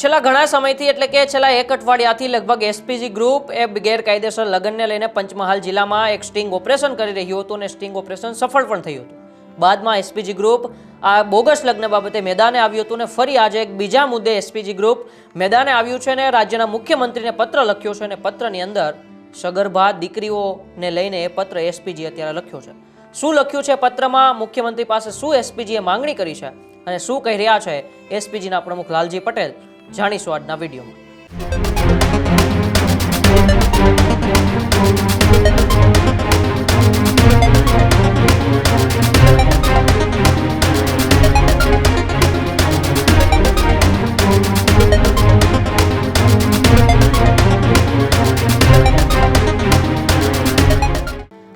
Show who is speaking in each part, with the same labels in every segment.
Speaker 1: છેલ્લા ઘણા સમયથી એટલે કે છેલ્લા એક અઠવાડિયાથી લગભગ એસપીજી ગ્રુપ એ ગેરકાયદેસર લગ્નને લઈને પંચમહાલ જિલ્લામાં એક સ્ટિંગ ઓપરેશન કરી રહ્યું હતું અને સ્ટિંગ ઓપરેશન સફળ પણ થયું હતું. બાદમાં એસપીજી ગ્રુપ આ બોગસ લગ્ન બાબતે મેદાને આવ્યું હતું અને ફરી આજે એક બીજા મુદ્દે એસપીજી ગ્રુપ મેદાને આવ્યું છે અને રાજ્યના મુખ્યમંત્રીને પત્ર લખ્યો છે અને પત્રની અંદર સગર્ભા દીકરીઓને લઈને એ પત્ર એસપીજી અત્યારે લખ્યો છે. શું લખ્યું છે પત્રમાં? મુખ્યમંત્રી પાસે શું એસપીજીએ માંગણી કરી છે? અને શું કહી રહ્યા છે એસપીજીના પ્રમુખ લાલજી પટેલ? જાણીશું આજના વિડીયોમાં.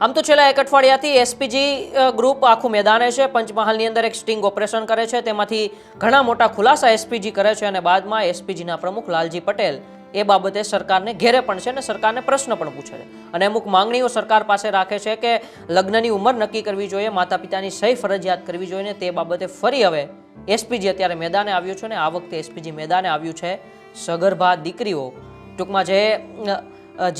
Speaker 1: આમ તો છેલ્લા એક અઠવાડિયાથી એસપીજી ગ્રુપ આખું મેદાને છે. પંચમહાલની અંદર એક સ્ટિંગ ઓપરેશન કરે છે. તેમાંથી ઘણા મોટા ખુલાસા એસપીજી કરે છે અને બાદમાં એસપીજીના પ્રમુખ લાલજી પટેલ એ બાબતે સરકારને ઘેરે પણ છે અને સરકારને પ્રશ્ન પણ પૂછે છે. અને અમુક માંગણીઓ સરકાર પાસે રાખે છે કે લગ્નની ઉંમર નક્કી કરવી જોઈએ માતા પિતાની સહી ફરજિયાત કરવી જોઈએ તે બાબતે ફરી હવે એસપીજી અત્યારે મેદાને આવ્યું છે ને આ વખતે એસપીજી મેદાને આવ્યું છે. સગર્ભા દીકરીઓ ટૂંકમાં જે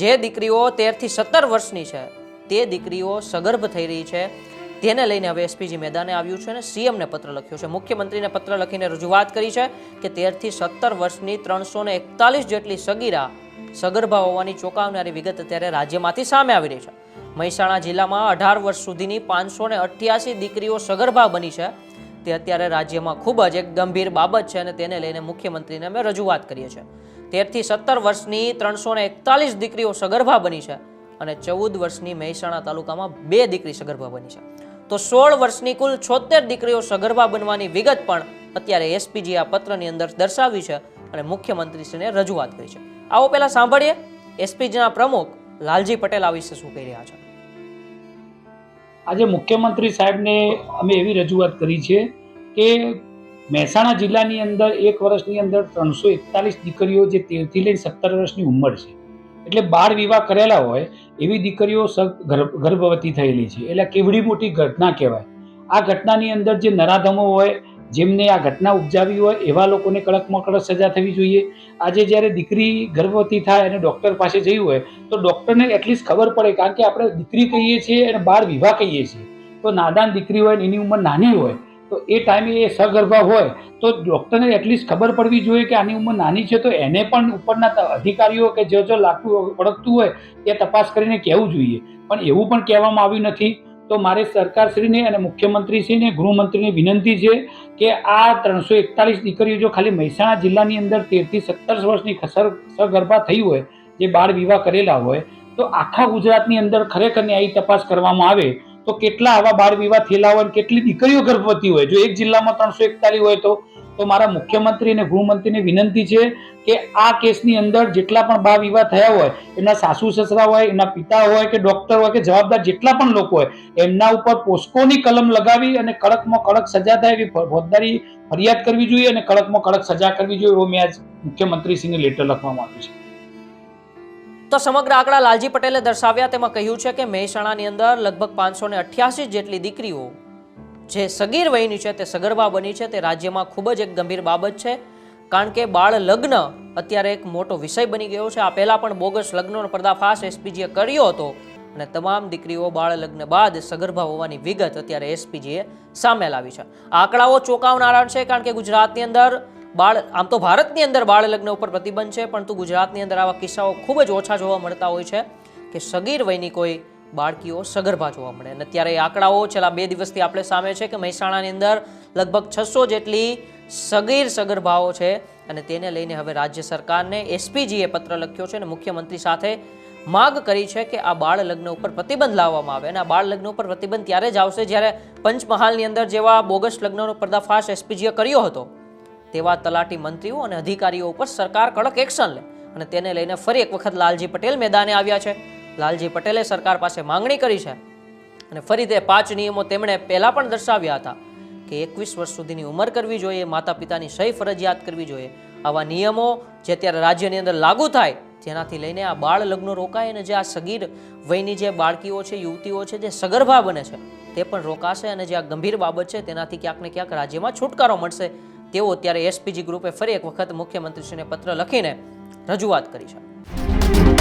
Speaker 1: જે દીકરીઓ તેરથી સત્તર વર્ષની છે તે દીકરીઓ સગર્ભ થઈ રહી છે. તેને લઈને હવે એસપીજી મેદાને આવ્યું છે અને સીએમને પત્ર લખ્યો છે. મુખ્યમંત્રીને પત્ર લખીને રજૂઆત કરી છે કે તેરથી સત્તર વર્ષની ત્રણસો ને એકતાલીસ જેટલી સગીરા સગર્ભા હોવાની ચોંકાવનારી વિગત અત્યારે રાજ્યમાંથી સામે આવી રહી છે. મહેસાણા જિલ્લામાં અઢાર વર્ષ સુધીની પાંચસો ને અઠ્યાસી દીકરીઓ સગર્ભા બની છે. તે અત્યારે રાજ્યમાં ખૂબ જ એક ગંભીર બાબત છે અને તેને લઈને મુખ્યમંત્રીને અમે રજૂઆત કરીએ છીએ. તેરથી સત્તર વર્ષની ત્રણસો એકતાલીસ દીકરીઓ સગર્ભા બની છે. અને ચૌદ વર્ષની મહેસાણા તાલુકામાં બે દીકરી સગર્ભા બની છે. તો સોળ વર્ષની કુલ છોતેર દીકરીઓ સગર્ભા બનવાની વિગત પણ અત્યારે એસપીજી આ પત્રની અંદર દર્શાવી છે અને મુખ્યમંત્રીશ્રીને રજૂઆત કરી છે. આવો પહેલા સાંભળીએ એસપીજીના પ્રમુખ લાલજી પટેલ આ વિશે શું કહી રહ્યા છે.
Speaker 2: આજે મુખ્યમંત્રી સાહેબને અમે એવી રજૂઆત કરી છે કે મહેસાણા જિલ્લાની અંદર એક વર્ષની અંદર ત્રણસો એકતાલીસ દીકરીઓ જે તેરથી લઈને સત્તર વર્ષની ઉંમર છે એટલે બાળ વિવાહ કરેલા હોય, એવી દીકરીઓ ગર્ભવતી થયેલી છે. એટલે કેવડી મોટી ઘટના કહેવાય. આ ઘટનાની અંદર જે નરાધમો હોય, જેમને આ ઘટના ઉપજાવી હોય, એવા લોકોને કડકમાં કડક સજા થવી જોઈએ. આજે જ્યારે દીકરી ગર્ભવતી થાય અને ડૉક્ટર પાસે જઈ હોય, તો ડૉક્ટરને એટલીસ્ટ ખબર પડે, કારણ કે આપણે દીકરી કહીએ છીએ અને બાળ વિવાહ કહીએ છીએ. તો નાદાન દીકરી હોય એની ઉંમર નાની હોય તો એ ટાઈમે એ સગર્ભા હોય, તો ડૉક્ટરને એટલીસ્ટ ખબર પડવી જોઈએ કે આની ઉંમર નાની છે. તો એને પણ ઉપરના અધિકારીઓ કે જો જો લાગતું ઓળખતું હોય, એ તપાસ કરીને કહેવું જોઈએ. પણ એવું પણ કહેવામાં આવ્યું નથી. તો મારે સરકારશ્રીને અને મુખ્યમંત્રીશ્રીને, ગૃહમંત્રીને વિનંતી છે કે આ ત્રણસો એકતાલીસ દીકરીઓ જો ખાલી મહેસાણા જિલ્લાની અંદર તેરથી સત્તર વર્ષની ખસર, સગર્ભા થઈ હોય, જે બાળ વિવાહ કરેલા હોય, તો આખા ગુજરાતની અંદર ખરેખરને આવી તપાસ કરવામાં આવે. તો કેટલા આવા બાળ વિવાહ થયેલા હોય કેટલી દીકરીઓ ગર્ભવતી હોય? જો એક જિલ્લામાં ત્રણસો એકતાલીસ હોય તો તો મારા મુખ્યમંત્રી અને ગૃહમંત્રીને વિનંતી છે કે આ કેસની અંદર જેટલા પણ બા વિવાહ થયા હોય એમના સાસુ સસરા હોય એમના પિતા હોય કે ડોક્ટર હોય કે જવાબદાર જેટલા પણ લોકો હોય, એમના ઉપર પોસ્કોની કલમ લગાવી અને કડકમાં કડક સજા થાય એવી ફોજદારી ફરિયાદ કરવી જોઈએ અને કડકમાં કડક સજા કરવી જોઈએ એવો મેં આજ મુખ્યમંત્રીશ્રીને લેટર લખવામાં આવ્યું છે.
Speaker 1: તો સમગ્ર આંકડા લાલજી પટેલે દર્શાવ્યા તેમાં કહ્યું છે કે મહેસાણાની અંદર લગભગ પાંચસો ને જેટલી દીકરીઓ જે સગીર વયની છે, તે સગર્ભા બની છે, તે રાજ્યમાં ખૂબ જ એક ગંભીર બાબત છે, કારણ કે બાળ લગ્ન અત્યારે એક મોટો વિષય બની ગયો છે. આ પહેલા પણ બોગસ લગ્નનો પર્દાફાશ એસપીજીએ કર્યો હતો અને તમામ દીકરીઓ બાળ લગ્ન બાદ સગર્ભા હોવાની વિગત અત્યારે એસપીજીએ સામે લાવી છે. આંકડાઓ ચોંકાવનારા છે, કારણ કે ગુજરાતની અંદર બાળ આમ તો ભારતની અંદર બાળ લગ્ન ઉપર પ્રતિબંધ છે, પરંતુ ગુજરાતની અંદર આવા કિસ્સાઓ ખૂબ જ ઓછા જોવા મળતા હોય છે કે સગીર વયની કોઈ બાળકીઓ સગર્ભા જોવા મળે. અને અત્યારે આંકડાઓ છેલ્લા બે દિવસથી આપણે સામે છે કે મહેસાણાની અંદર લગભગ છસો જેટલી સગીર સગર્ભાઓ છે અને તેને લઈને હવે રાજ્ય સરકારને એસપીજીએ પત્ર લખ્યો છે અને મુખ્યમંત્રી સાથે માગ કરી છે કે આ બાળ લગ્ન ઉપર પ્રતિબંધ લાવવામાં આવે. અને આ બાળ લગ્ન ઉપર પ્રતિબંધ ત્યારે જ આવશે જ્યારે પંચમહાલની અંદર જેવા બોગસ લગ્નનો પર્દાફાશ એસપીજીએ કર્યો હતો. તેવા તલાટી મંત્રીઓ અને અધિકારીઓ ઉપર સરકાર કડક એક્શન લે અને તેને લઈને ફરી એક વખત લાલજી પટેલ મેદાને આવ્યા છે. લાલજી પટેલે સરકાર પાસે માંગણી કરી છે અને ફરી તે પાંચ નિયમો તેમણે પહેલાં પણ દર્શાવ્યા હતા કે એકવીસ વર્ષ સુધીની ઉંમર કરવી જોઈએ માતા પિતાની સહી ફરજિયાત કરવી જોઈએ. આવા નિયમો જે અત્યારે રાજ્યની અંદર લાગુ થાય જેનાથી લઈને આ બાળ લગ્નો રોકાય અને જે આ સગીર વયની જે બાળકીઓ છે, યુવતીઓ છે, જે સગર્ભા બને છે, તે પણ રોકાશે અને જે આ ગંભીર બાબત છે તેનાથી ક્યાંક ને ક્યાંક રાજ્યમાં છુટકારો મળશે. તેવો ત્યારે એસપીજી ગ્રુપે ફરી એક વખત મુખ્યમંત્રીશ્રીને પત્ર લખીને રજૂઆત કરી છે.